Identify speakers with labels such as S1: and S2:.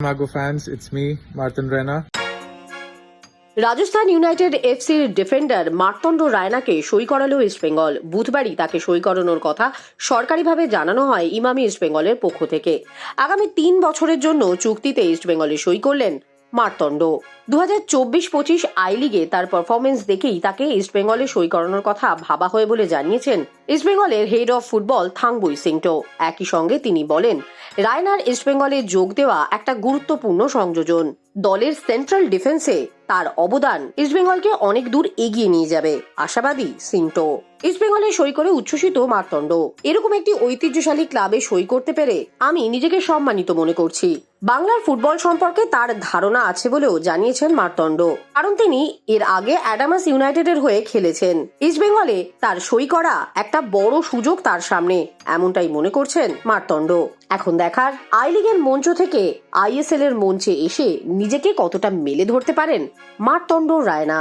S1: Mago fans, it's me, Martin Rena.
S2: Rajasthan United এফসির defender Martand রায়নাকে সই করালো ইস্টবেঙ্গল বুধবারই তাকে সই করানোর কথা সরকারিভাবে জানানো হয় ইমামি ইস্টবেঙ্গলের পক্ষ থেকে। আগামী তিন বছরের জন্য চুক্তিতে ইস্টবেঙ্গলে সই করলেন মার্তণ্ড দু হাজার চব্বিশ পঁচিশ আই লিগে তার পারফরমেন্স দেখেই তাকে ইস্টবেঙ্গলে সই করানোর কথা ভাবা হয় বলে জানিয়েছেন ইস্টবেঙ্গলের head of football Thangboi Singto. একই সঙ্গে তিনি বলেন রায়নার ইস্টবেঙ্গলে যোগ দেওয়া একটা গুরুত্বপূর্ণ সংযোজন। দলের সেন্ট্রাল ডিফেন্সে তার অবদান ইস্টবেঙ্গলকে অনেক দূর এগিয়ে নিয়ে যাবে, আশাবাদী সিন্টো। ইস্টবেঙ্গলে সই করে উচ্ছ্বসিত মার্তণ্ড এরকম একটি ঐতিহ্যশালী ক্লাবে সই করতে পেরে আমি নিজেকে সম্মানিত মনে করছি। বাংলার ফুটবল সম্পর্কে তার ধারণা আছে বলেও জানিয়েছেন মার্তণ্ড কারণ তিনি এর আগে অ্যাডামাস ইউনাইটেডের হয়ে খেলেছেন। ইস্টবেঙ্গলে তার সই করা একটা বড় সুযোগ তার সামনে, এমনটাই মনে করছেন মার্তণ্ড এখন দেখার আই লিগের মঞ্চ থেকে আইএসএল এর মঞ্চে এসে নিজেকে কতটা মেলে ধরতে পারেন মার্তণ্ড রায়না।